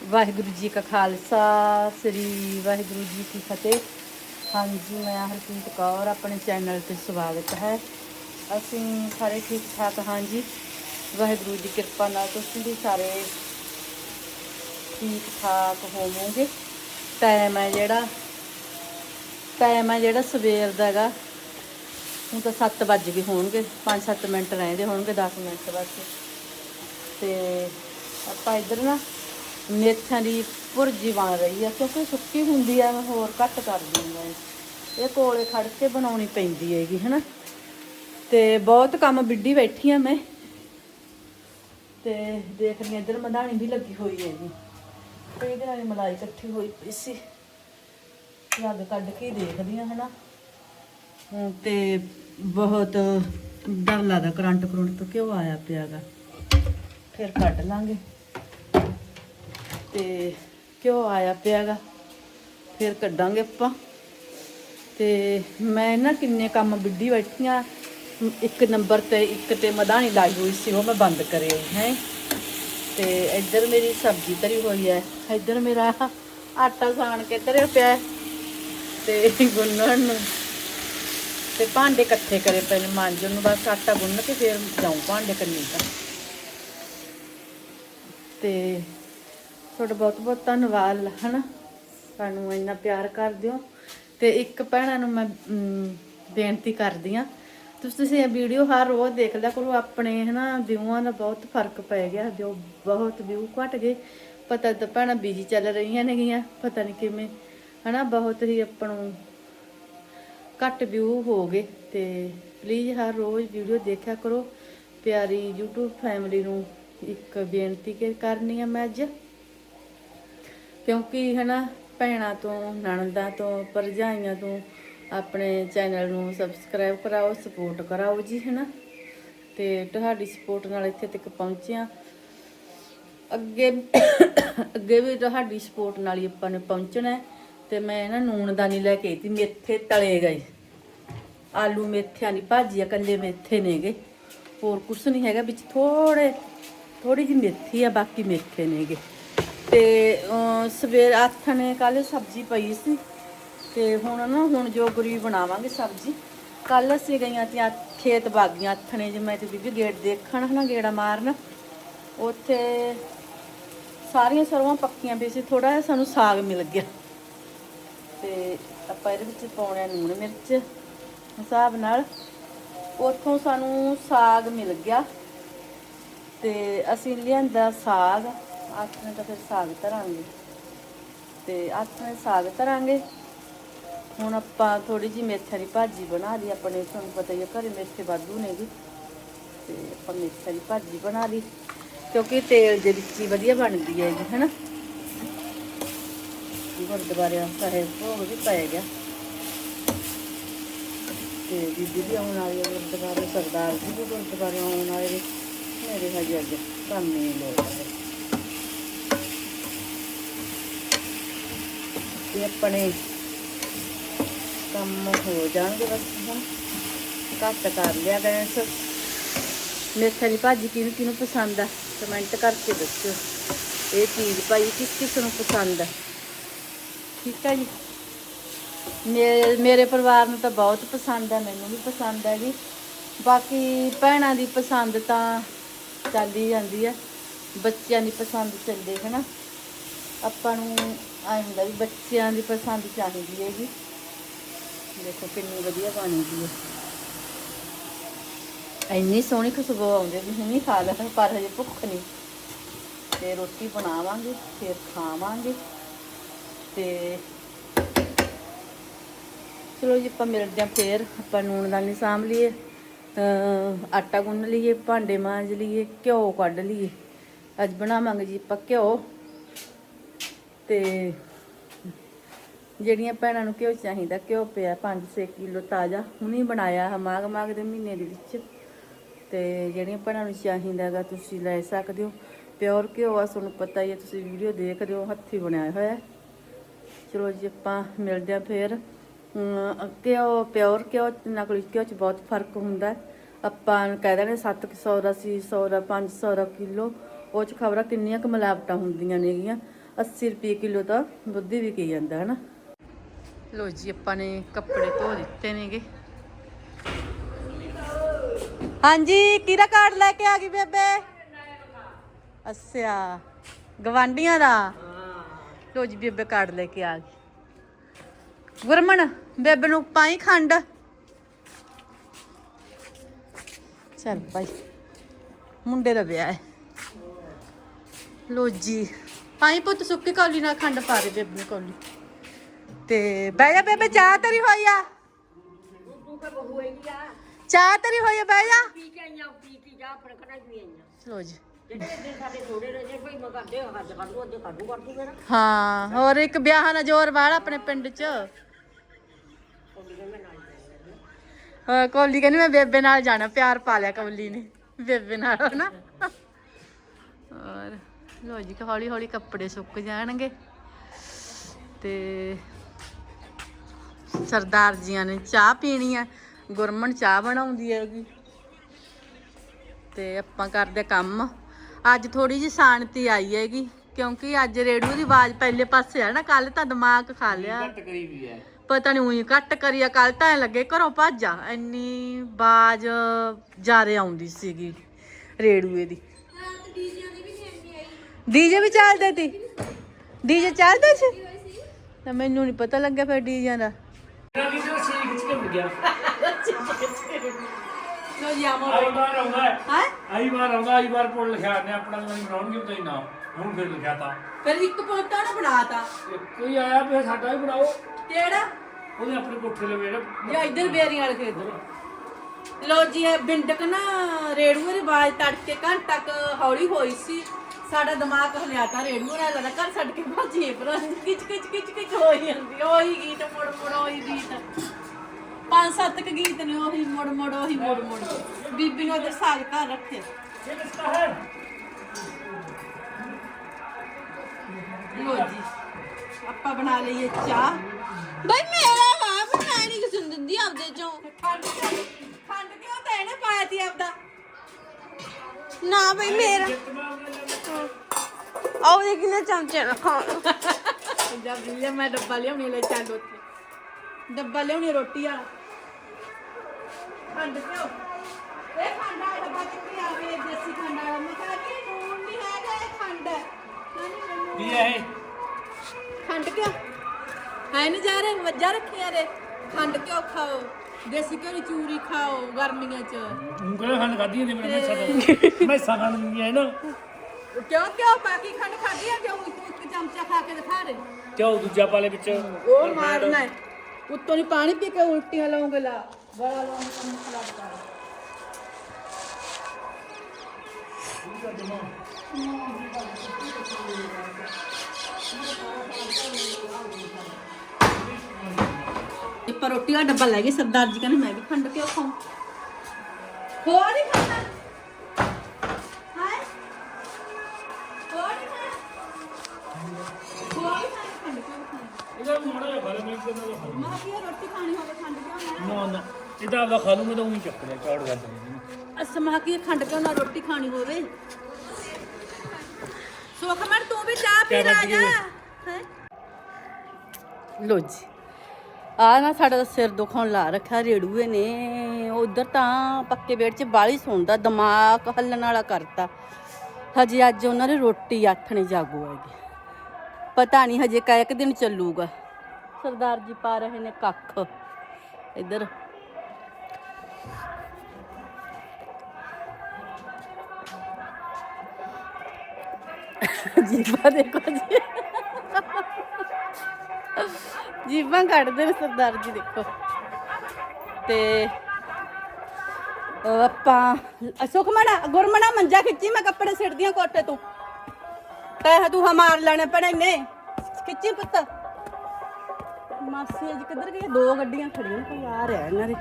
ਵਾਹਿਗੁਰੂ ਜੀ ਕਾ ਖਾਲਸਾ, ਸ੍ਰੀ ਵਾਹਿਗੁਰੂ ਜੀ ਕੀ ਫਤਿਹ। ਹਾਂਜੀ, ਮੈਂ ਹਰਪ੍ਰੀਤ ਕੌਰ, ਆਪਣੇ ਚੈਨਲ ਤੇ ਸਵਾਗਤ ਹੈ। ਅਸੀਂ ਸਾਰੇ ਠੀਕ ਠਾਕ ਹਾਂ ਜੀ ਵਾਹਿਗੁਰੂ ਦੀ ਕਿਰਪਾ ਨਾਲ ਤੁਸੀਂ ਵੀ ਸਾਰੇ ਠੀਕ ਠਾਕ ਹੋਵੋਗੇ। ਟਾਈਮ ਹੈ ਜਿਹੜਾ ਟਾਈਮ ਹੈ ਜਿਹੜਾ ਸਵੇਰ ਦਾ ਹੈਗਾ। ਹੁਣ ਤਾਂ 7 ਵੱਜ ਵੀ ਹੋਣਗੇ 5-7 ਮਿੰਟ ਰਹਿੰਦੇ ਹੋਣਗੇ 10 ਮਿੰਟ ਬਸ। ਤੇ ਆਪਾਂ ਇੱਧਰ ਨਾ ਮੇਥਾਂ ਦੀ ਭੁਰਜੀ ਬਣ ਰਹੀ ਆ, ਕਿਉਂਕਿ ਸੁੱਕੀ ਹੁੰਦੀ ਆ, ਮੈਂ ਹੋਰ ਘੱਟ ਕਰ ਦਿੰਦਾ ਇਹ ਕੋਲੇ ਖੜ ਕੇ ਬਣਾਉਣੀ ਪੈਂਦੀ ਹੈਗੀ, ਹਨਾ? ਤੇ ਬਹੁਤ ਕੰਮ ਵਿੱਢੀ ਬੈਠੀ ਆ ਮੈਂ। ਤੇ ਦੇਖ ਰਹੀ ਹਾਂ ਮਧਾਣੀ ਵੀ ਲੱਗੀ ਹੋਈ ਹੈਗੀ। ਤੇ ਇਹਦੇ ਨਾਲ ਮਲਾਈ ਇਕੱਠੀ ਹੋਈ ਪਈ ਸੀ। ਲੱਗ ਕੱਢ ਕੇ ਦੇਖਦੀ ਆ, ਹਨਾ? ਤੇ ਬਹੁਤ ਡਰ ਲੱਗਦਾ ਕਰੰਟ ਕਰੰਟ ਤੋਂ ਕਿਉਂ ਆਇਆ ਪਿਆਗਾ ਫਿਰ ਕੱਢ ਲਾਂਗੇ। ਤੇ ਕਿਉਂ ਆਇਆ ਪਿਆਗਾ। ਫਿਰ ਕੱਢਾਂਗੇ ਆਪਾਂ। ਤੇ ਮੈਂ ਨਾ ਕਿੰਨੇ ਕੰਮ ਵਿੱਢੀ ਬੈਠੀਆਂ ਇੱਕ ਨੰਬਰ ਤੇ ਇੱਕ ਤੇ ਮਧਾਣੀ ਲਾਈ ਹੋਈ ਸੀ, ਉਹ ਮੈਂ ਬੰਦ ਕਰੇ ਹੈ। ਤੇ ਇੱਧਰ ਮੇਰੀ ਸਬਜ਼ੀ ਧਰੀ ਹੋਈ ਹੈ ਇੱਧਰ ਮੇਰਾ ਆਟਾ ਸਾਣ ਕੇ ਧਰਿਆ ਪਿਆ ਤੇ ਗੁੰਨਣ ਨੂੰ। ਤੇ ਭਾਂਡੇ ਇਕੱਠੇ ਕਰੇ ਪਏ ਨੇ, ਮਾਂਜਣ ਨੂੰ ਬਸ ਆਟਾ ਗੁੰਨ ਕੇ ਫਿਰ ਜਾਉਂ ਭਾਂਡੇ ਕੰਨੀ ਤਾਂ। ਤੇ ਤੁਹਾਡਾ ਬਹੁਤ ਬਹੁਤ ਧੰਨਵਾਦ, ਹਨਾ? ਸਾਨੂੰ ਇੰਨਾ ਪਿਆਰ ਕਰਦੇ ਹੋ ਤੇ ਇੱਕ ਭੈਣਾਂ ਨੂੰ ਮੈਂ ਬੇਨਤੀ ਕਰਦੀ ਆ ਤੁਸੀਂ ਇਹ ਵੀਡੀਓ ਹਰ ਰੋਜ਼ ਦੇਖ ਲਿਆ ਕਰੋ, ਆਪਣੇ, ਹਨਾ, ਵਿਊਆਂ ਦਾ ਬਹੁਤ ਫ਼ਰਕ ਪੈ ਗਿਆ। ਜੋ ਬਹੁਤ ਵਿਊ ਘਟ ਗਏ। ਪਤਾ ਤਾਂ ਭੈਣਾਂ ਬਿਜ਼ੀ ਚੱਲ ਰਹੀਆਂ ਨੇ ਨੇਗੀਆਂ, ਪਤਾ ਨਹੀਂ ਕਿਵੇਂ, ਹਨਾ? ਬਹੁਤ ਹੀ ਆਪਾਂ ਨੂੰ ਘੱਟ ਵਿਊ ਹੋ ਗਏ। ਤੇ ਪਲੀਜ਼ ਹਰ ਰੋਜ਼ ਵੀਡੀਓ ਦੇਖਿਆ ਕਰੋ। ਪਿਆਰੀ YouTube ਫੈਮਿਲੀ ਨੂੰ ਇੱਕ ਬੇਨਤੀ ਕਿ, ਕਰਨੀ ਆ ਮੈਂ ਅੱਜ। ਕਿਉਂਕਿ ਹਨਾ, ਭੈਣਾਂ ਤੋਂ, ਨਣਦਾਂ ਤੋਂ, ਭਰਜਾਈਆਂ ਤੋਂ ਆਪਣੇ ਚੈਨਲ ਨੂੰ ਸਬਸਕ੍ਰਾਈਬ ਕਰਾਓ ਸਪੋਰਟ ਕਰਾਓ ਜੀ, ਹਨਾ। ਤੇ ਤੁਹਾਡੀ ਸਪੋਰਟ ਨਾਲ ਇੱਥੇ ਤੱਕ ਪਹੁੰਚਿਆ ਅੱਗੇ ਅੱਗੇ ਵੀ ਤੁਹਾਡੀ ਸਪੋਰਟ ਨਾਲ ਹੀ ਆਪਾਂ ਨੇ ਪਹੁੰਚਣਾ ਹੈ। ਤੇ ਮੈਂ ਨਾ ਨੂਣਦਾਨੀ ਲੈ ਕੇ ਆਈ ਤੀ ਮੇਥੇ ਤਲੇ ਗਏ। ਆਲੂ ਮੇਥਿਆਂ ਦੀ ਭਾਜੀ ਆ ਮੇਥੇ ਨੇਗੇ। ਹੋਰ ਕੁਛ ਨਹੀਂ ਹੈਗਾ, ਵਿੱਚ ਥੋੜੇ ਥੋੜੀ ਜਿਹੀ ਮੇਥੀ ਆ, ਬਾਕੀ ਮੇਥੇ ਨੇਗੇ। ਤੇ ਸਵੇਰ ਆਥਣੇ ਕੱਲ ਸਬਜ਼ੀ ਪਈ ਸੀ। ਤੇ ਹੁਣ ਨਾ, ਹੁਣ ਜੋ ਜੋਗਰੀ ਬਣਾਵਾਂਗੇ ਸਬਜ਼ੀ। ਕੱਲ ਅਸੀਂ ਗਈਆਂ ਤੀਆਂ ਖੇਤ ਬਾਗੀਆਂ ਆਥਣੇ ਜਿਵੇਂ ਤੇ ਬੀਬੀ ਗੇਟ ਦੇਖਣ ਹਨਾ, ਗੇੜਾ ਮਾਰਨ। ਉੱਥੇ ਸਾਰੀਆਂ ਸਰਵਾਂ ਪੱਕੀਆਂ ਵੀ ਸੀ ਥੋੜਾ ਜਿਹਾ ਸਾਨੂੰ ਸਾਗ ਮਿਲ ਗਿਆ। ਤੇ ਆਪਾਂ ਇਹਦੇ ਵਿੱਚ ਪਾਉਣਾ ਲੂਣ ਮਿਰਚ, ਹਿਸਾਬ ਨਾਲ। ਉੱਥੋਂ ਸਾਨੂੰ ਸਾਗ ਮਿਲ ਗਿਆ। ਤੇ ਅਸੀਂ ਲਿਆਂਦਾ ਸਾਗ। ਆਥਣੇ ਤਾਂ ਫਿਰ ਸਾਗ ਧਰਾਂਗੇ। ਤੇ ਆਥਣੇ ਸਾਗ ਧਰਾਂਗੇ। ਹੁਣ ਆਪਾਂ ਥੋੜੀ ਜਿਹੀ ਮੇਥੇ ਦੀ ਭਾਜੀ ਬਣਾ ਲਈ। ਆਪਣੇ ਤੁਹਾਨੂੰ ਪਤਾ ਹੀ ਹੈ ਘਰੇ ਮੇਥੇ ਵਾਧੂ ਨੇਗੇ। ਤੇ ਆਪਾਂ ਮੇਥਿਆਂ ਦੀ ਭਾਜੀ ਬਣਾ ਲਈ। ਕਿਉਂਕਿ ਤੇਲ ਦੇ ਵਿੱਚ ਹੀ ਵਧੀਆ ਬਣਦੀ ਹੈ ਜੀ, ਹੈਨਾ? ਗੁਰਦੁਆਰੇ ਸਾਹਿਬ ਭੋਗ ਵੀ ਪੈ ਗਿਆ। ਤੇ ਬੀਬੀ ਵੀ ਆਉਣ ਵਾਲੀ ਹੈ ਗੁਰਦੁਆਰੇ, ਸਰਦਾਰ ਜੀ ਵੀ ਗੁਰਦੁਆਰੇ ਆਉਣ ਵਾਲੇ ਮੇਰੇ ਹਜੇ ਅੱਜ ਕੰਮ ਨਹੀਂ ਲੋੜ। ਹੈ ਆਪਣੇ ਕੰਮ ਹੋ ਜਾਣਗੇ ਬਸ ਹੁਣ। ਘੱਟ ਕਰ ਲਿਆ ਗੈਸ। ਮੇਥਾ ਦੀ ਭਾਜੀ ਕਿਹਨੂੰ ਕਿਹਨੂੰ ਪਸੰਦ ਆ? ਕਮੈਂਟ ਕਰਕੇ ਦੱਸਿਓ। ਇਹ ਚੀਜ਼ ਭਾਈ ਕਿਸ ਕਿਸ ਨੂੰ ਪਸੰਦ ਆ? ਠੀਕ ਹੈ ਜੀ? ਮੇ- ਮੇਰੇ ਪਰਿਵਾਰ ਨੂੰ ਤਾਂ ਬਹੁਤ ਪਸੰਦ ਹੈ ਮੈਨੂੰ ਵੀ ਪਸੰਦ ਹੈ ਜੀ ਬਾਕੀ ਭੈਣਾਂ ਦੀ ਪਸੰਦ ਤਾਂ ਚੱਲਦੀ ਜਾਂਦੀ ਹੈ ਬੱਚਿਆਂ ਦੀ ਪਸੰਦ ਚੱਲਦੇ, ਹਨਾ? ਆਪਾਂ ਨੂੰ ਆਏ ਹੁੰਦਾ ਵੀ ਬੱਚਿਆਂ ਦੀ ਪਸੰਦ ਚਾਹੀਦੀ ਹੈ ਦੇਖੋ ਕਿੰਨੀ ਵਧੀਆ ਬਣੀ ਦੀ ਹੈ। ਇੰਨੀ ਸੋਹਣੀ ਖੁਸ਼ਬੂ ਆਉਂਦੀ ਵੀ ਹੁਣੀ ਖਾ ਲੈ, ਪਰ ਹਜੇ ਭੁੱਖ ਨਹੀਂ। ਤੇ ਰੋਟੀ ਬਣਾਵਾਂਗੇ, ਫਿਰ ਖਾਵਾਂਗੇ। ਤੇ ਚਲੋ ਜੀ, ਆਪਾਂ ਮਿਲਦੇ ਹਾਂ ਫੇਰ। ਆਪਾਂ ਨੂਣ ਦਾਨੀ ਸਾਂਭ ਲਈਏ, ਅਹ ਆਟਾ ਗੁੰਨ ਲਈਏ, ਭਾਂਡੇ ਮਾਂਜ ਲਈਏ, ਘਿਓ ਕੱਢ ਲਈਏ। ਅੱਜ ਬਣਾਵਾਂਗੇ ਜੀ ਆਪਾਂ ਘਿਓ। ਤੇ ਜਿਹੜੀਆਂ ਭੈਣਾਂ ਨੂੰ ਘਿਓ ਚਾਹੀਦਾ, ਘਿਓ ਪਿਆ 5-6 ਕਿਲੋ ਤਾਜ਼ਾ, ਹੁਣੀ ਬਣਾਇਆ ਹੈ ਮਾਘ ਮਾਘ ਦੇ ਮਹੀਨੇ ਦੇ ਵਿੱਚ। ਤੇ ਜਿਹੜੀਆਂ ਭੈਣਾਂ ਨੂੰ ਚਾਹੀਦਾ ਹੈਗਾ ਤੁਸੀਂ ਲੈ ਸਕਦੇ ਹੋ। ਪਿਓਰ ਘਿਓ ਆ, ਤੁਹਾਨੂੰ ਪਤਾ ਹੀ ਹੈ ਤੁਸੀਂ ਵੀਡੀਓ ਦੇਖਦੇ ਹੋ, ਹੱਥੀ ਬਣਾਇਆ ਹੋਇਆ। ਚਲੋ ਜੀ, ਆਪਾਂ ਮਿਲਦੇ ਆ ਫੇਰ। ਘਿਓ, ਪਿਓਰ ਘਿਓ ਤੇ ਨਕਲੀ ਘਿਓ ਚ ਬਹੁਤ ਫ਼ਰਕ ਹੁੰਦਾ ਆਪਾਂ ਕਹਿ ਦਿੰਦੇ 700 ਦਾ ਸੀ 100 ਦਾ 500 ਦਾ ਕਿਲੋ। ਉਹ ਚ ਖਬਰਾਂ ਕਿੰਨੀਆਂ ਕੁ ਮਿਲਾਵਟਾਂ ਹੁੰਦੀਆਂ ਨੇਗੀਆਂ। 80 ਰੁਪਏ ਕਿਲੋ ਤਾਂ ਦੁੱਧ ਹੀ ਵਿਕੀ ਜਾਂਦਾ ਹਨਾ? ਲੋ ਜੀ ਆਪਾਂ ਨੇ ਕੱਪੜੇ ਧੋ ਦਿੱਤੇ ਨੇਗੇ। ਹਾਂਜੀ ਕਿਹਦਾ ਕਾਰਡ ਲੈ ਕੇ ਆ ਗਈ ਬੇਬੇ? ਅੱਛਾ ਗਵਾਂਡੀਆਂ ਦਾ? ਲੋ ਜੀ ਬੇਬੇ ਕਾਰਡ ਲੈ ਕੇ ਆ ਗਈ। ਗੁਰਮਨ ਬੇਬੇ ਨੂੰ ਪਾਈ ਖੰਡ? ਚੱਲ ਭਾਈ ਮੁੰਡੇ ਦਾ ਵਿਆਹ ਹੈ। ਲੋ ਜੀ ਪਾਈ ਪੁੱਤ ਸੁੱਕੀ ਕੌਲੀ ਨਾਲ ਖੰਡ ਪਾ ਦੇ ਬੇਬੇ ਕੌਲੀ। ਤੇ ਬਹਿ ਜਾ ਬੇਬੇ ਚਾਹ ਤਰੀ ਹੋਈ ਆ? ਚਾਹ ਤਰੀ ਹੋਈ ਆ ਬਹਿ ਜਾ। ਲੋ ਜੀ। ਹਾਂ ਹੋਰ ਇੱਕ ਵਿਆਹਾਂ ਦਾ ਜ਼ੋਰ ਵਾਲਾ ਆਪਣੇ ਪਿੰਡ ਚ। ਕੋਲੀ ਕਹਿੰਦੀ ਮੈਂ ਬੇਬੇ ਨਾਲ ਜਾਣਾ ਪਿਆਰ ਪਾ ਲਿਆ ਕੌਲੀ ਨੇ ਬੇਬੇ ਨਾਲ ਨਾ ਔਰ ਲੋ ਜੀ ਹੌਲੀ ਹੌਲੀ ਕੱਪੜੇ ਸੁੱਕ ਜਾਣਗੇ ਤੇ ਸਰਦਾਰ ਜੀਆਂ ਨੇ ਚਾਹ ਪੀਣੀ ਆ। ਗੁਰਮਨ ਚਾਹ ਬਣਾਉਂਦੀ ਹੈਗੀ। ਤੇ ਆਪਾਂ ਕਰਦੇ ਕੰਮ। ਅੱਜ ਥੋੜੀ ਜਿਹੀ ਸ਼ਾਂਤੀ ਆਈ ਹੈਗੀ ਕਿਉਂਕਿ ਅੱਜ ਰੇਡੂ ਦੀ ਆਵਾਜ਼ ਪਹਿਲੇ ਪਾਸੇ ਆ ਨਾ ਕੱਲ ਤਾਂ ਦਿਮਾਗ ਖਾ ਲਿਆ। ਘੱਟ ਕਰੀ ਵੀ ਹੈ। ਪਤਾ ਨਹੀਂ ਉਹੀ ਕੱਟ ਕਰੀਆ ਕੱਲ ਤਾਂ ਲੱਗੇ ਘਰੋਂ ਭੱਜਾ। ਇੰਨੀ ਬਾਜ ਜਾਰੇ ਆਉਂਦੀ ਸੀਗੀ ਰੇਡੂਏ ਦੀ। ਡੀਜੇ ਵੀ ਚੱਲਦੇ ਤੀ ਡੀਜੇ ਚੱਲਦੇ ਸੀ? ਤਾਂ ਮੈਨੂੰ ਨਹੀਂ ਪਤਾ ਲੱਗਿਆ ਫਿਰ ਡੀਜੇ ਦਾ। ਲੋ ਜੀ ਆਮੋ ਆਈ ਵਾਰ ਆਉਂਦਾ ਹੈ। ਹਾਂ? ਆਈ ਵਾਰ ਆਉਂਦਾ ਆਈ ਵਾਰ ਪੁੱਲ ਲਿਖਿਆ ਨੇ ਆਪਣਾ ਨਹੀਂ ਬਣਾਉਣਗੇ ਤਾਂ ਹੀ ਨਾ। ਹੁਣ ਫਿਰ ਲਿਖਿਆ ਤਾਂ। ਫਿਰ ਇੱਕ ਪੁੱਤਾਂ ਨੇ ਬਣਾਤਾ। ਇੱਕੋ ਹੀ ਆਇਆ ਵੀ ਸਾਡਾ ਵੀ ਬਣਾਓ। ਕਿਹੜਾ? ਉਹਦੇ ਆਪਣੇ ਕੋਠੇ ਲਵੇ ਜਿਹੜਾ। ਜਾਂ ਇੱਧਰ ਬੇਰੀਆਂ ਵਾਲੇ ਖੇਤ। ਲੋ ਜੀ ਇਹ ਬਿੰਡਕ ਨਾ ਰੇੜੂਏ ਦੀ ਆਵਾਜ਼ ਤੜਕੇ ਘੰਟਾ ਤੱਕ ਹੌਲੀ ਹੋਈ ਸੀ। ਸਾਡਾ ਦਿਮਾਗ ਹਲਿਆਤਾ ਰੇੜੂਏ ਨਾਲ ਲੱਗਾ ਘਰ ਛੱਡ ਕੇ ਭੱਜੀਏ ਪਰ ਕਿਚ ਕਿਚ ਕਿਚ ਕਿਚ ਹੋਈ ਜਾਂਦੀ ਉਹੀ ਗੀਤ ਮੁੜ ਮੁੜ ਉਹੀ ਗੀਤ। ਪੰਜ ਸੱਤ ਕੁ ਗੀਤ ਨੇ ਉਹੀ ਮੁੜ ਮੁੜ ਉਹੀ ਮੁੜ ਮੁੜ। ਬੀਬੀ ਨੂੰ ਉਧਰ ਸਾਗ ਘਰ ਰੱਖੇ। ਲੋ ਜੀ ਆਪਾਂ ਬਣਾ ਲਈਏ ਚਾਹ। ਬਈ ਮੇਰਾ ਵਾ ਬਣਾਈ ਨਹੀਂ ਕਿਸੇ ਨੂੰ ਦਿੰਦੀ ਆਪਦੇ ਚੋਂ। ਖੰਡ ਕਿਉਂ- ਖੰਡ ਕਿਉਂ ਤਾਂ ਇਹਨੇ ਪਾਇਆ ਤੀ ਆਪਦਾ? ਨਾ ਬਈ ਮੇਰਾ। ਆਉ ਦੇ ਕਿੰਨੇ ਚਮਚੇ ਰੱਖਾਂ। ਪੰਜਾਬ ਜਿਲੇ ਮੈਂ ਡੱਬਾ ਲਿਆਉਣੀ ਲੈ ਚੱਲ ਉੱਥੇ। ਡੱਬਾ ਲਿਆਉਣੀ ਰੋਟੀ ਵਾਲਾ। ਖੰਡ ਪਿਓ ਇਹ ਖੰਡ ਵਾਲਾ ਡੱਬਾ ਕਿੱਥੇ ਆਵੇ ਦੇਸੀ ਖੰਡ ਵਾਲਾ। ਮੈਂ ਕਿਹਾ ਕਿ ਨੂਨ ਨਹੀਂ ਹੈਗਾ ਇਹ ਖੰਡ। ਕੀ ਹੈ ਇਹ? ਕਿਉਂ? ਹੈ ਨਾ ਜਾ ਰਹੇ ਮੱਝਾਂ ਰੱਖੀਆਂ ਰੇ ਖੰਡ ਕਿਉਂ ਖਾਓ? ਦੇਸੀ ਘਿਓ ਦੀ ਚੂਰੀ ਖਾਓ ਗਰਮੀਆਂ 'ਚ। ਤੂੰ ਕਿਹੜਾ ਖੰਡ ਖਾਧੀ ਨੇ ਮੇਰੇ ਮੈਸਾਂ ਮੈਂ ਖਾਣ ਨਹੀਂ ਹੈ ਨਾ। ਕਿਉਂ ਕਿਉਂ? ਬਾਕੀ ਖੰਡ ਖਾਧੀ ਆ? ਕਿਉਂ ਇੱਕ ਇੱਕ ਚਮਚਾ ਖਾ ਕੇ ਦਿਖਾ ਦੇ। ਕਿਉਂ ਦੂਜਾ ਪਾਲੇ ਵਿੱਚ? ਉਹ ਮਾਰਨਾ ਹੈ। ਉੱਤੋਂ ਨਹੀਂ ਪਾਣੀ ਪੀ ਕੇ ਉਲਟੀਆਂ ਲਾਉਂਗੇ ਲਾ। ਬੜਾ ਲਾਉਂਗੇ ਕੰਮ ਖਰਾਬ ਕਰ। ਪਰ ਰੋਟੀ ਦਾ ਡੱਬਾ ਲੈ ਗਏ ਸਰਦਾਰ ਜੀ ਕਹਿੰਦੇ ਮੈਂ ਵੀ ਖੰਡ ਕਿਉਂ ਖਾਉਂ ਹੋਰ ਨਹੀਂ ਖਾਣਾ? ਹਾਏ ਹੋਰ ਨਹੀਂ ਖਾਣਾ? ਹੋਰ ਨਹੀਂ ਖਾਣਾ ਖੰਡ ਕਿਉਂ ਖਾਣਾ? ਇਹਦਾ ਮਾੜਾ ਜਿਹਾ ਫਲ ਮਿਲ ਕੇ ਨਾ ਮਾਂ ਕੀ ਆ, ਰੋਟੀ ਖਾਣੀ ਹੋਵੇ ਖੰਡ ਕਿਉਂ ਨਾ ਨਾ ਨਾ ਇਹਦਾ ਆਪਦਾ ਖਾ ਲੂ ਮੈਂ ਤਾਂ ਉਹੀ ਚੱਕ ਲਿਆ ਚੌੜ ਦਿੰਦੀ ਅਸਮਾ ਕੀ ਖੰਡ ਕਿਉਂ ਨਾ ਰੋਟੀ ਖਾਣੀ ਹੋਵੇ? ਸੁਖਮਨ ਤੂੰ ਵੀ ਚਾਹ ਪੀ ਲਾ ਜਾ? ਹੈਂ? ਲੋ ਜੀ ਆ ਨਾ ਸਾਡਾ ਸਿਰ ਦੁਖਾਉਣ ਲਾ ਰੱਖਿਆ, ਰੇੜੂਏ ਨੇ। ਉਧਰ ਤਾਂ ਪੱਕੇ ਵੇੜ 'ਚ ਬਾਲੀ ਸੁਣਦਾ ਦਿਮਾਗ ਹੱਲਣ ਵਾਲਾ ਕਰਤਾ। ਹਜੇ ਅੱਜ ਉਹਨਾਂ ਨੇ ਰੋਟੀ ਆਥਣੇ ਜਾਗੂ ਹੈਗੀ। ਪਤਾ ਨਹੀਂ ਹਜੇ ਕਾਇਕ ਕੁ ਦਿਨ ਚੱਲੂਗਾ। ਸਰਦਾਰ ਜੀ ਪਾ ਰਹੇ ਨੇ ਕੱਖ। ਇੱਧਰ। ਜੀਬਾਂ ਦੇਖੋ ਜੀ ਜੀਵਾਂ ਕੱਢਦੇ ਨੇ ਸਰਦਾਰ ਜੀ ਦੇਖੋ। ਤੇ ਉਹ ਆਪਾਂ ਸੁਖਮਣਾ, ਗੁਰਮਣਾ ਮੰਜਾ ਖਿੱਚੀ, ਮੈਂ ਕੱਪੜੇ ਸਿੜਦੀਆਂ ਕੋਠੇ ਤੋਂ। ਤੈ ਤੂੰ ਹਮਾਰ ਲੈਣੇ ਪੜੇ ਨੇ ਖਿੱਚੀ ਪੁੱਤ। ਮਾਸੀ ਅੱਜ ਕਿੱਧਰ ਗਈ? ਦੋ ਗੱਡੀਆਂ ਖੜੀਆਂ ਕੋਈ ਆ ਰਿਹਾ ਇਹਨਾਂ ਦੇ।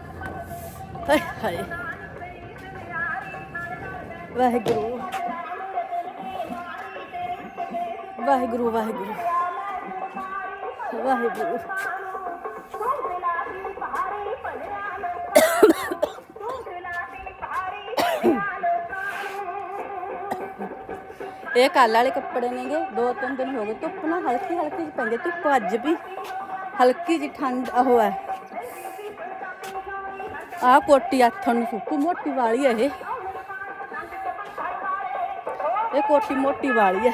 ਹਾਏ ਹਾਏ। ਵਾਹਿਗੁਰੂ। ਵਾਹਿਗੁਰੂ ਵਾਹਿਗੁਰੂ। ਵਾਹਿਗੁਰੂ। ਇਹ ਕੱਲ ਵਾਲੇ ਕੱਪੜੇ ਨੇਗੇ, ਦੋ ਤਿੰਨ ਦਿਨ ਹੋ ਗਏ, ਧੁੱਪ ਨਾ ਹਲਕੀ ਹਲਕੀ ਜਿਹੀ ਪੈਂਦੀ ਧੁੱਪ ਅੱਜ ਵੀ ਹਲਕੀ ਜਿਹੀ ਠੰਡ ਉਹ ਹੈ। ਆਹ ਕੋਟੀ ਹੱਥਾਂ ਨੂੰ ਸੁੱਕੂ ਮੋਟੀ ਵਾਲੀ ਹੈ ਇਹ। ਇਹ ਕੋਟੀ ਮੋਟੀ ਵਾਲੀ ਹੈ।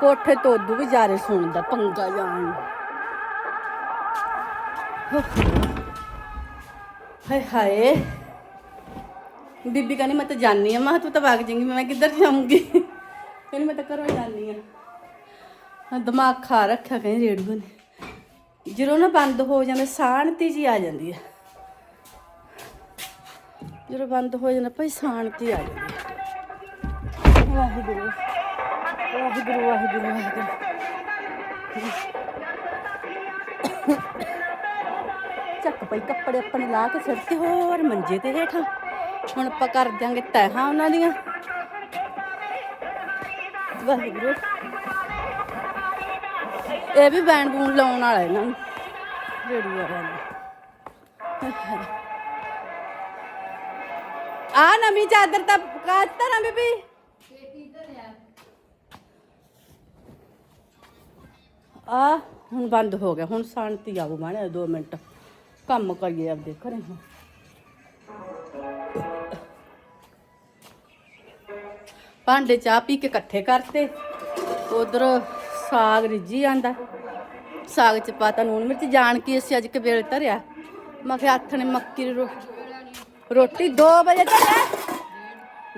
ਕੋਠੇ ਤੋਂ ਉਦੋਂ ਵੀ ਜਾਰੇ ਸੁਣਦਾ ਪੰਗਾ ਜਾਣ। ਹਾਏ ਹਾਏ। ਬੀਬੀ ਕਹਿੰਦੀ, ਮੈਂ ਤਾਂ ਜਾਣੀ ਆ ਮੈਂ ਕਿਹਾ, ਤੂੰ ਤਾਂ ਵਗ ਜਾਏਂਗੀ, ਮੈਂ ਕਿੱਧਰ ਜਾਊਂਗੀ? ਕਹਿੰਦੀ, ਮੈਂ ਤਾਂ ਘਰੋਂ ਜਾਣੀ ਆ ਦਿਮਾਗ ਖਾ ਰੱਖਿਆ ਕਹਿੰਦੀ ਰੇਡੀਓ ਨੇ। ਜਦੋਂ ਨਾ ਬੰਦ ਹੋ ਜਾਂਦਾ ਸ਼ਾਂਤੀ ਜੀ ਆ ਜਾਂਦੀ ਹੈ ਜਦੋਂ ਬੰਦ ਹੋ ਜਾਂਦਾ, ਭਾਈ ਸ਼ਾਂਤੀ ਆ ਜਾਂਦੀ ਵਾਹਿਗੁਰੂ। ਵਾਹਿਗੁਰੂ ਵਾਹਿਗੁਰੂ ਵਾਹਿਗੁਰੂ ਚੱਕ ਪਈ ਕੱਪੜੇ ਆਪਣੇ ਲਾ ਕੇ ਸਿਰ ਤੇ ਹੋਰ ਮੰਜੇ ਤੇ ਹੇਠਾਂ। ਹੁਣ ਆਪਾਂ ਕਰ ਦਿਆਂਗੇ ਤੈਹਾਂ ਉਹਨਾਂ ਦੀਆਂ। ਵਾਹਿਗੁਰੂ। ਇਹ ਵੀ ਬੈਂਡ ਬੂਨ ਲਾਉਣ ਵਾਲਾ ਇਹਨਾਂ ਨੂੰ। ਵਾਲਿਆਂ ਨੂੰ। ਆ ਨਵੀਂ ਚਾਦਰ ਤਾਂ ਕਾਚਤਾ ਨਾ ਬੀਬੀ? ਆ ਹੁਣ ਬੰਦ ਹੋ ਗਿਆ। ਹੁਣ ਸ਼ਾਂਤੀ ਆਊ ਮਾਣੇ 2 ਮਿੰਟ। ਕੰਮ ਕਰੀਏ ਆਪਦੇ ਘਰੇ ਹੁਣ। ਭਾਂਡੇ ਚਾਹ ਪੀ ਕੇ ਇਕੱਠੇ ਕਰਤੇ। ਉਧਰ ਸਾਗ ਰਿੱਝੀ ਜਾਂਦਾ। ਸਾਗ ਚ ਪਾਤਾ ਨੂਣ ਮਿਰਚ। ਜਾਣ ਕੇ ਅਸੀਂ ਅੱਜ ਕਬੇਲ ਧਰਿਆ। ਮੈਂ ਕਿਹਾ ਹੱਥ ਨੇ ਮੱਕੀ ਦੀ ਰੋ- ਰੋਟੀ 2 ਵਜੇ ਧਰਿਆ।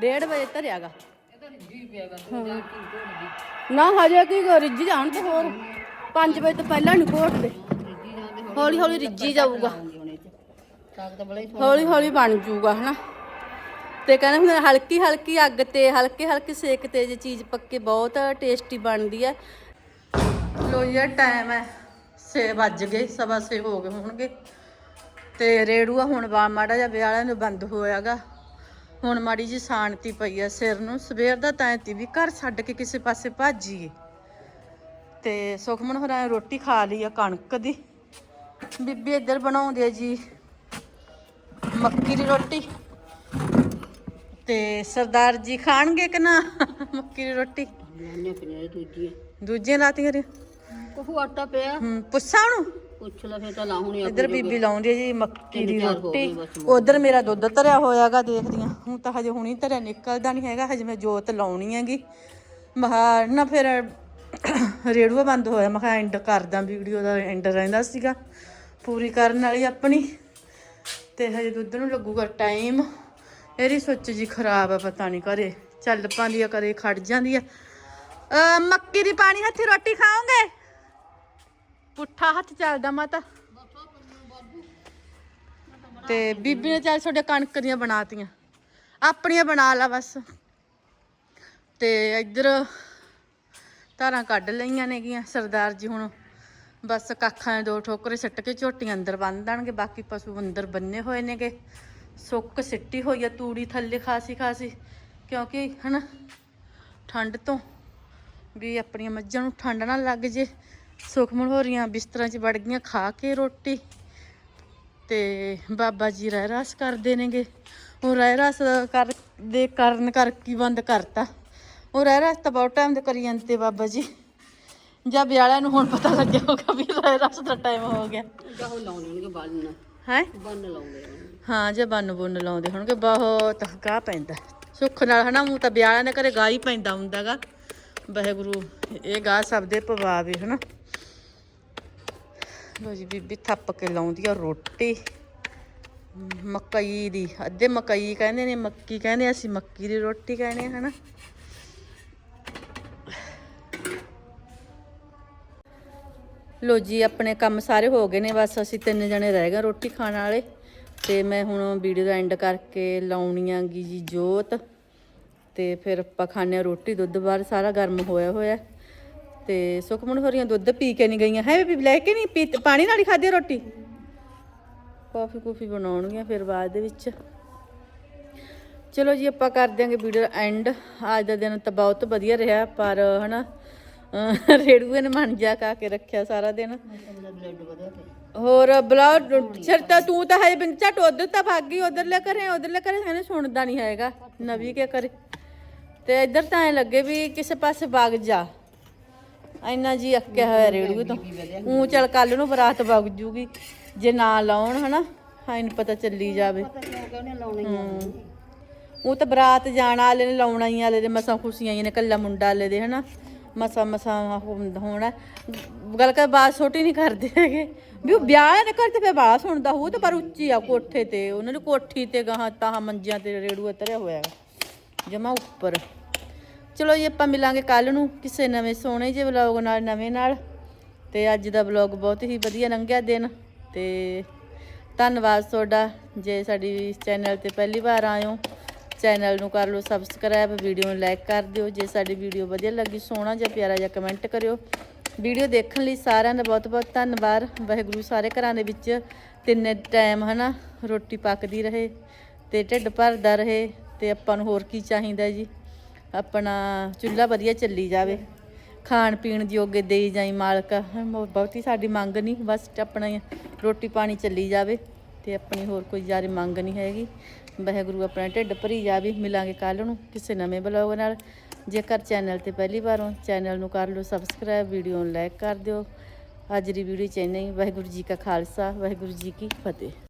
1:30 ਵਜੇ ਧਰਿਆਗਾ ਨਾ ਹਜੇ ਕੀ ਕਰ ਰਿੱਝੀ ਜਾਣ ਤੇ ਹੋਰ। 5 ਵਜੇ ਤੋਂ ਪਹਿਲਾਂ ਨਹੀਂ ਘੋਟਦੇ ਹੌਲੀ ਹੌਲੀ ਰਿੱਝੀ ਜਾਊਗਾ। ਹੌਲੀ ਹੌਲੀ ਬਣ ਜਾਊਗਾ ਹਨਾ? ਤੇ ਕਹਿੰਦੇ ਹੁੰਦੇ ਹਲਕੀ ਹਲਕੀ ਅੱਗ ਤੇ, ਹਲਕੇ ਹਲਕੇ ਸੇਕ ਤੇ ਜੇ ਚੀਜ਼ ਪੱਕੇ ਬਹੁਤ ਟੇਸਟੀ ਬਣਦੀ ਹੈ ਲੋ ਯਾਰ ਟਾਈਮ ਹੈ 6 ਵੱਜ ਗਏ, ਸਵਾ 6 ਹੋ ਗਏ ਹੋਣਗੇ। ਤੇ ਰੇੜੂਆ ਹੁਣ ਬਾ, ਮਾੜਾ ਜਿਹਾ ਵਿਆਹਾਂ ਨੂੰ ਬੰਦ ਹੋਇਆਗਾ। ਹੁਣ ਮਾੜੀ ਜੀ ਸ਼ਾਂਤੀ ਪਈ ਆ ਸਿਰ ਨੂੰ। ਸਵੇਰ ਦਾ ਤਾਂ ਤੀ ਵੀ ਘਰ ਛੱਡ ਕੇ ਕਿਸੇ ਪਾਸੇ ਭਾਜੀਏ ਤੇ ਸੁਖਮਨ ਹੋਰਾਂ ਰੋਟੀ ਖਾ ਲਈ ਆ ਕਣਕ ਦੀ। ਬੀਬੀ ਇੱਧਰ ਬਣਾਉਂਦੇ ਆ ਜੀ ਮੱਕੀ ਦੀ ਰੋਟੀ। ਤੇ ਸਰਦਾਰ ਜੀ ਖਾਣਗੇ ਕਿ ਨਾ ਮੱਕੀ ਦੀ ਰੋਟੀ? ਲੈਣੇ ਦੂਜੀ ਦੂਜੀਆਂ ਲਾਤੀਆਂ ਰੇ ਕੋਹ ਆਟਾ ਪਿਆ? ਹੂੰ ਪੁੱਛਾਂ ਉਹਨੂੰ? ਪੁੱਛ ਲੈ ਫੇਰ ਤਾਂ ਲਾਹੁਣੀ ਇੱਧਰ ਬੀਬੀ ਲਾਉਂਦੀ ਹੈ ਜੀ ਮੱਕੀ ਦੀ ਰੋਟੀ। ਉਧਰ ਮੇਰਾ ਦੁੱਧ ਧਰਿਆ ਹੋਇਆਗਾ ਦੇਖਦੀਆਂ ਹੁਣ ਤਾਂ ਹਜੇ ਹੁਣੀ ਧਰਿਆ ਨਿਕਲਦਾ ਨਹੀਂ ਹੈਗਾ ਹਜੇ ਮੈਂ ਜੋਤ ਲਾਉਣੀ ਹੈਗੀ। ਮਹਾ ਨਾ ਫਿਰ ਰੇੜੂਆ ਬੰਦ ਹੋਇਆ, ਮੈਂ ਕਿਹਾ ਐਂਡ ਕਰਦਾ ਵੀਡੀਓ ਦਾ ਐਂਡ ਰਹਿੰਦਾ ਸੀਗਾ। ਪੂਰੀ ਕਰਨ ਵਾਲੀ ਆਪਣੀ। ਤੇ ਹਜੇ ਦੁੱਧ ਨੂੰ ਲੱਗੂਗਾ ਟਾਈਮ ਇਹਦੀ ਸੁੱਚ ਜੀ ਖਰਾਬ ਆ, ਪਤਾ ਨਹੀਂ ਘਰੇ ਚੱਲ ਪਾਉਂਦੀ ਆ ਕਰੇ ਖੜ ਜਾਂਦੀ ਆ। ਮੱਕੀ ਦੀ ਪਾਣੀ ਹੱਥੀ ਰੋਟੀ ਖਾਓਗੇ? ਪੁੱਠਾ ਹੱਥ ਚੱਲਦਾ ਮਾਤਾ। ਤੇ ਬੀਬੀ ਨੇ ਚੱਲ ਤੁਹਾਡੇ ਕਣਕ ਦੀਆਂ ਬਣਾਤੀਆਂ। ਆਪਣੀਆਂ ਬਣਾ ਲਾ ਬਸ। ਤੇ ਇੱਧਰ ਧਾਰਾਂ ਕੱਢ ਲਈਆਂ ਨੇਗੀਆਂ ਸਰਦਾਰ ਜੀ ਹੁਣ। ਬਸ ਕੱਖਾਂ ਦੇ ਦੋ ਠੋਕਰੇ ਸਿੱਟ ਕੇ ਝੋਟੀਆਂ ਅੰਦਰ ਬੰਨ ਦੇਣਗੇ, ਬਾਕੀ ਪਸ਼ੂ ਅੰਦਰ ਬੰਨੇ ਹੋਏ ਨੇਗੇ। ਸੁੱਕ ਸਿੱਟੀ ਹੋਈ ਆ ਤੂੜੀ ਥੱਲੇ ਖਾਸੀ ਖਾਸੀ, ਕਿਉਂਕਿ ਹਨਾ ਠੰਡ ਤੋਂ ਵੀ ਆਪਣੀਆਂ ਮੱਝਾਂ ਨੂੰ ਠੰਡ ਨਾ ਲੱਗ ਜੇ। ਸੁਖਮਨ ਹੋ ਰਹੀਆਂ ਬਿਸਤਰਾਂ 'ਚ ਵੜ ਗਈਆਂ ਖਾ ਕੇ ਰੋਟੀ ਤੇ ਬਾਬਾ ਜੀ ਰਹਿ ਰਸ ਕਰਦੇ ਨੇਗੇ। ਉਹ ਰਹਿ ਰਸ ਕਰ, ਦੇ ਕਰਨ ਕਰ ਕੀ ਬੰਦ ਕਰਤਾ। ਉਹ ਰਹਿ ਰਸ ਤਾਂ ਬਹੁਤ ਟਾਈਮ ਦੇ ਕਰੀ ਜਾਂਦੇ ਬਾਬਾ ਜੀ। ਜਾਂ ਵਿਆਹਿਆਂ ਨੂੰ ਹੁਣ ਪਤਾ ਲੱਗਿਆ ਹੋਗਾ ਵੀ ਰਹਿ ਰਸ ਦਾ ਟਾਈਮ ਹੋ ਗਿਆ। ਜਾਹੋ ਲਾਉਣੇ ਹੋਣਗੇ ਬੰਨ। ਹੈ? ਬੰਨ ਲਾਉਂਦੇ ਹੋਣਗੇ। ਹਾਂ ਜੇ ਬੰਨ ਬੁੰਨ ਲਾਉਂਦੇ ਹੋਣਗੇ ਬਹੁਤ ਗਾਹ ਪੈਂਦਾ। ਸੁੱਖ ਨਾਲ ਹਨਾ ਮੂੰ ਤਾਂ ਵਿਆਹਿਆਂ ਦੇ ਘਰੇ ਗਾਹ ਹੀ ਪੈਂਦਾ ਹੁੰਦਾਗਾ। ਵਾਹਿਗੁਰੂ ਇਹ ਗਾਹ ਸਭ ਦੇ ਪਵਾਵੇ ਹਨਾ। ਲੋ ਜੀ ਬੀਬੀ ਥੱਪ ਕੇ ਲਾਉਂਦੀ ਆ ਰੋਟੀ। ਮਕਈ ਦੀ ਅੱਧੇ ਮਕਈ ਕਹਿੰਦੇ ਨੇ ਮੱਕੀ ਕਹਿੰਦੇ ਆ, ਅਸੀਂ ਮੱਕੀ ਦੀ ਰੋਟੀ ਕਹਿੰਦੇ ਆ ਹਨਾ। ਲੋ ਜੀ, ਆਪਣੇ ਕੰਮ ਸਾਰੇ ਹੋ ਗਏ ਨੇ, ਬਸ ਅਸੀਂ ਤਿੰਨ ਜਣੇ ਰਹਿ ਗਏ ਰੋਟੀ ਖਾਣ ਵਾਲੇ। ਤੇ ਮੈਂ ਹੁਣ ਵੀਡੀਓ ਦਾ ਐਂਡ ਕਰਕੇ ਲਾਉਣੀ ਆਂਗੀ ਜੀ ਜੋਤ। ਤੇ ਫਿਰ ਆਪਾਂ ਖਾਣੇ ਆ ਰੋਟੀ, ਦੁੱਧ ਬਾਹਰ ਸਾਰਾ ਗਰਮ ਹੋਇਆ ਹੋਇਆ। ਤੇ ਸੁਖਮਨ ਹੋਰੀਆਂ ਦੁੱਧ ਪੀ ਕੇ ਨਹੀਂ ਗਈਆਂ। ਹੈ ਵੀ ਲੈ ਕੇ ਨਹੀਂ ਪੀ, ਪਾਣੀ ਨਾਲ ਹੀ ਖਾਧੀ ਰੋਟੀ? ਕਾਫੀ ਕੂਫੀ ਬਣਾਉਣਗੀਆਂ ਫਿਰ ਬਾਅਦ ਦੇ ਵਿੱਚ। ਚਲੋ ਜੀ, ਆਪਾਂ ਕਰ ਦਿਆਂਗੇ ਵੀਡੀਓ ਐਂਡ ਅੱਜ ਦਾ ਦਿਨ ਤਾਂ ਬਹੁਤ ਵਧੀਆ ਰਿਹਾ, ਪਰ ਹਨਾ ਅਹ ਰੇੜੂਏ ਨੇ ਮਨ ਜਾ ਕਾ ਕੇ ਰੱਖਿਆ ਸਾਰਾ ਦਿਨ। ਹੋਰ ਬਲਾਉ ਸਿਰ ਤਾਂ ਤੂੰ ਤਾਂ ਹੈ ਬਿੰਚਾ ਉਧਰ ਤਾਂ ਭੱਗ ਗਈ, ਉਧਰਲੇ ਕਰੇ ਉਧਰ ਕਰੇ ਇਹਨੇ ਸੁਣਦਾ ਨਹੀਂ ਹੈਗਾ, ਨਵੀਂ ਕੀ ਕਰੇ ਤੇ ਇੱਧਰ ਤਾਂ ਐ ਲੱਗੇ ਵੀ ਕਿਸੇ ਪਾਸੇ ਵਗ ਜਾ। ਇੰਨਾ ਜੀ ਅੱਕਿਆ ਹੋਇਆ ਰੇੜੂ ਤੋਂ। ਉਹ ਚੱਲ ਕੱਲ ਨੂੰ ਬਰਾਤ ਵਗ ਜੂਗੀ, ਜੇ ਨਾ ਲਾਉਣ ਹਨਾ, ਹਾਂ, ਇਹਨੂੰ ਪਤਾ ਚੱਲੀ ਜਾਵੇ। ਹੂੰ। ਉਹ ਤਾਂ ਬਰਾਤ ਜਾਣ ਵਾਲੇ ਨੇ, ਲਾਉਣਾ ਹੀ ਵਾਲੇ ਦੇ, ਮਸਾਂ ਖੁਸ਼ੀਆਂ ਹੀ ਨੇ ਕੱਲਾ ਮੁੰਡਾ ਵਾਲੇ ਦੇ, ਹਨਾ। ਮਸਾਂ ਮਸਾਂ ਹੋਣਾ। ਗੱਲ ਕਰ ਬਾਤ ਛੋਟੀ ਨਹੀਂ ਕਰਦੇ ਹੈਗੇ। ਵੀ ਉਹ ਵਿਆਹ ਨੇ ਘਰ ਫੇ ਬਾਲਾ ਸੁਣਦਾ ਹੋਊ ਤੇ ਪਰ ਉੱਚੀ ਆ, ਕੋਠੇ ਤੇ। ਉਹਨਾਂ ਨੂੰ ਕੋਠੀ ਤੇ ਗਾਹਾਂ ਤਾਂ ਮੰਜਿਆਂ ਤੇ ਰੇੜੂ ਉਤਰਿਆ ਹੋਇਆ ਜਮਾ ਉੱਪਰ। ਚਲੋ ਜੀ, ਆਪਾਂ ਮਿਲਾਂਗੇ ਕੱਲ ਨੂੰ ਕਿਸੇ ਨਵੇਂ ਸੋਹਣੇ ਜਿਹੇ ਵਲੌਗ ਨਾਲ, ਨਵੇਂ ਨਾਲ। ਤੇ ਅੱਜ ਦਾ ਵਲੌਗ ਬਹੁਤ ਹੀ ਵਧੀਆ ਲੰਘਿਆ ਦਿਨ। ਤੇ ਧੰਨਵਾਦ ਤੁਹਾਡਾ, ਜੇ ਸਾਡੀ ਚੈਨਲ ਤੇ ਪਹਿਲੀ ਵਾਰ ਆਇਓ ਚੈਨਲ ਨੂੰ ਕਰ ਲਓ ਸਬਸਕ੍ਰਾਈਬ, ਵੀਡੀਓ ਨੂੰ ਲਾਈਕ ਕਰ ਦਿਓ। ਜੇ ਸਾਡੀ ਵੀਡੀਓ ਵਧੀਆ ਲੱਗੀ, ਸੋਹਣਾ ਜਾਂ ਪਿਆਰਾ ਜਾਂ ਕਮੈਂਟ ਕਰਿਓ। ਵੀਡੀਓ ਦੇਖਣ ਲਈ ਸਾਰਿਆਂ ਦਾ ਬਹੁਤ ਬਹੁਤ ਧੰਨਵਾਦ। ਵਾਹਿਗੁਰੂ ਸਾਰੇ ਘਰਾਂ ਦੇ ਵਿੱਚ ਤਿੰਨੇ ਟਾਈਮ ਹਨਾ, ਰੋਟੀ ਪੱਕਦੀ ਰਹੇ ਤੇ ਢਿੱਡ ਭਰਦਾ ਰਹੇ ਤੇ ਆਪਾਂ ਨੂੰ ਹੋਰ ਕੀ ਚਾਹੀਦਾ ਜੀ? ਆਪਣਾ ਚੁੱਲ੍ਹਾ ਵਧੀਆ ਚੱਲੀ ਜਾਵੇ। ਖਾਣ ਪੀਣ ਜੋਗੇ ਦੇਈ ਜਾਈ ਮਾਲਕ। ਬਹੁਤੀ ਸਾਡੀ ਮੰਗ ਨਹੀਂ, ਬਸ ਆਪਣਾ ਹੀ ਰੋਟੀ ਪਾਣੀ ਚੱਲੀ ਜਾਵੇ ਤੇ ਆਪਣੀ ਹੋਰ ਕੋਈ ਜ਼ਿਆਦਾ ਮੰਗ ਨਹੀਂ ਹੈਗੀ। ਵਾਹਿਗੁਰੂ ਆਪਣਾ ਢਿੱਡ ਭਰੀ ਜਾਵੇ ਮਿਲਾਂਗੇ ਕੱਲ ਨੂੰ ਕਿਸੇ ਨਵੇਂ ਬਲੌਗ ਨਾਲ। ਜੇਕਰ ਚੈਨਲ ਤੇ ਪਹਿਲੀ ਵਾਰ ਹੋ, ਚੈਨਲ ਨੂੰ ਕਰ ਲਓ ਸਬਸਕ੍ਰਾਈਬ ਵੀਡੀਓ ਨੂੰ ਲਾਈਕ ਕਰ ਦਿਓ। ਅੱਜ ਦੀ ਵੀਡੀਓ ਚ ਵਾਹਿਗੁਰੂ ਜੀ ਕਾ ਖਾਲਸਾ, ਵਾਹਿਗੁਰੂ ਜੀ ਕੀ ਫਤਿਹ।